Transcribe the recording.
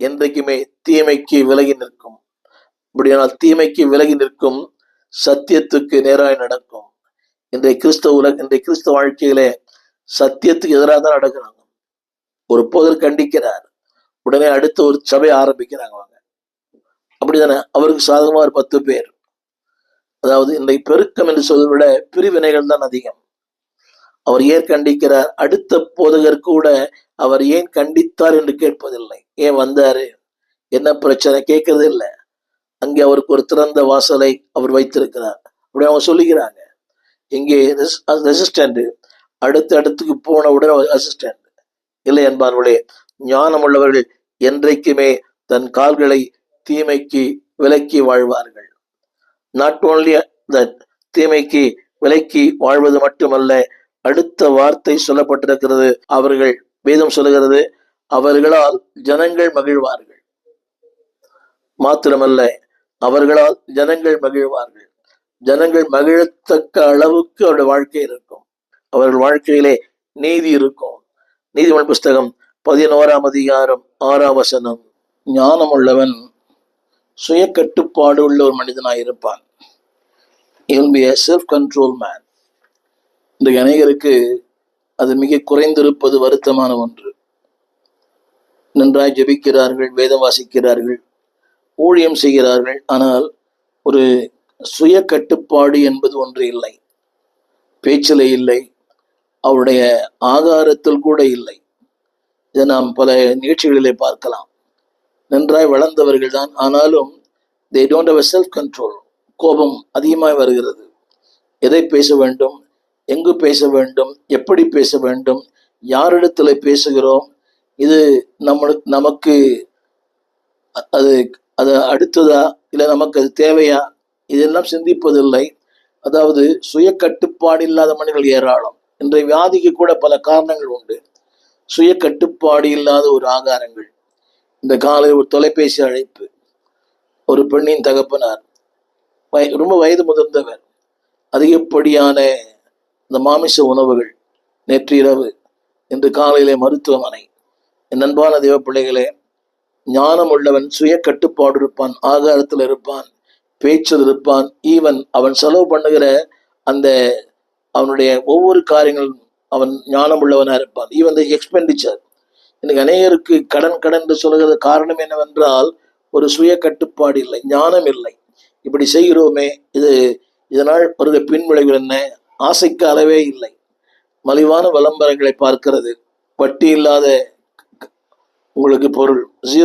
என்றைக்குமே தீமைக்கு விலகி நிற்கும். அப்படியானால் தீமைக்கு விலகி நிற்கும் சத்தியத்துக்கு நேராய் நடக்கும். இன்றைய கிறிஸ்தவ உலக இன்றைய கிறிஸ்தவ வாழ்க்கையிலே சத்தியத்துக்கு எதிராக தான் நடக்கிறாங்க. ஒரு போதர் கண்டிக்கிறார். உடனே அடுத்த ஒரு சபை ஆரம்பிக்கிறாங்க அவங்க. அப்படிதானே? அவருக்கு சாதகமா ஒரு பத்து பேர். அதாவது இன்றைக்கு பெருக்கம் என்று சொல்வதை விட பிரிவினைகள் தான் அதிகம். அவர் ஏற்கண்டிக்கிறார். அடுத்த போதகர் கூட அவர் ஏன் கண்டித்தார் என்று கேட்பதில்லை. ஏன் வந்தாரு? என்ன பிரச்சனை? கேட்கறது இல்லை. அங்கே அவருக்கு ஒரு திறந்த வாசலை அவர் வைத்திருக்கிறார். அப்படி அவங்க சொல்லுகிறாங்க இங்கே ரெசிஸ்டன்ட் அடுத்த இடத்துக்கு போன உடனே அசிஸ்டன்ட் இல்லை என்பார்களே ஞானம் உள்ளவர்கள் என்றைக்குமே தன் கால்களை தீமைக்கு விலக்கி வாழ்வார்கள். நாட் ஓன்லி தட் தீமைக்கு விலக்கி வாழ்வது மட்டுமல்ல அடுத்த வார்த்தை சொல்லப்பட்டிருக்கிறது அவர்கள் வேதம் சொல்லுகிறது அவர்களால் ஜனங்கள் மகிழ்வார்கள். மாத்திரமல்ல அவர்களால் ஜனங்கள் மகிழ்வார்கள். ஜனங்கள் மகிழத்தக்க அளவுக்கு அவருடைய வாழ்க்கை இருக்கும். அவர்கள் வாழ்க்கையிலே நீதி இருக்கும். நீதிமன்ற புஸ்தகம் பதினோராம் அதிகாரம் ஆறாம் வசனம். ஞானம் உள்ளவன் சுய கட்டுப்பாடு உள்ள ஒரு மனிதனாய் இருப்பான். இவன் பி செல்ஃப் கண்ட்ரோல் மேன் இன்றைக்கு அநேகருக்கு அது மிக குறைந்திருப்பது வருத்தமான ஒன்று. நன்றாய் ஜெபிக்கிறார்கள் வேதம் வாசிக்கிறார்கள் ஊழியம் செய்கிறார்கள் ஆனால் ஒரு சுய கட்டுப்பாடு என்பது ஒன்று இல்லை. பேச்சில் இல்லை அவருடைய ஆகாரத்தில் கூட இல்லை. இதை நாம் பல நிகழ்ச்சிகளிலே பார்க்கலாம். நன்றாய் வளர்ந்தவர்கள் தான் ஆனாலும் they don't have self control கோபம் அதிகமாக வருகிறது. எதை பேச வேண்டும் எங்கு பேச வேண்டும் எப்படி பேச வேண்டும் யாரிடத்துல பேசுகிறோம் இது நம்மளுக்கு நமக்கு அது அது அடுத்ததா இல்லை நமக்கு அது தேவையா இதெல்லாம் சிந்திப்பதில்லை. அதாவது சுய கட்டுப்பாடு இல்லாத மனிதர்கள் ஏராளம். இன்றைய வியாதிக்கு கூட பல காரணங்கள் உண்டு. சுய கட்டுப்பாடு இல்லாத ஒரு ஆகாரங்கள். இந்த காலை ஒரு தொலைபேசி அழைப்பு. ஒரு பெண்ணின் தகப்பனார். வய ரொம்ப வயது முதிர்ந்தவர். அதிகப்படியான இந்த மாமிச உணவுகள் நேற்று இரவு இன்று காலையிலே மருத்துவமனை. என் அன்பான தெய்வ பிள்ளைகளே ஞானம் உள்ளவன் சுய கட்டுப்பாடு இருப்பான் ஆகாரத்தில் இருப்பான் பேச்சில் இருப்பான். ஈவன் அவன் செலவு பண்ணுகிற அந்த அவனுடைய ஒவ்வொரு காரியங்களும் அவன் ஞானம் உள்ளவனா இருப்பான். ஈவன் த எக்ஸ்பெண்டிச்சர் இன்னைக்கு அநேகருக்கு கடன் கடன் என்று சொல்லுகிறது காரணம் என்னவென்றால் ஒரு சுய கட்டுப்பாடு இல்லை ஞானம் இல்லை. இப்படி செய்கிறோமே இது இதனால் வருகிற பின்விளைவு என்ன? ஆசைக்கு அளவே இல்லை. மலிவான விளம்பரங்களை பார்க்கிறது. வட்டி இல்லாத உங்களுக்கு பொருள். ஜீரோ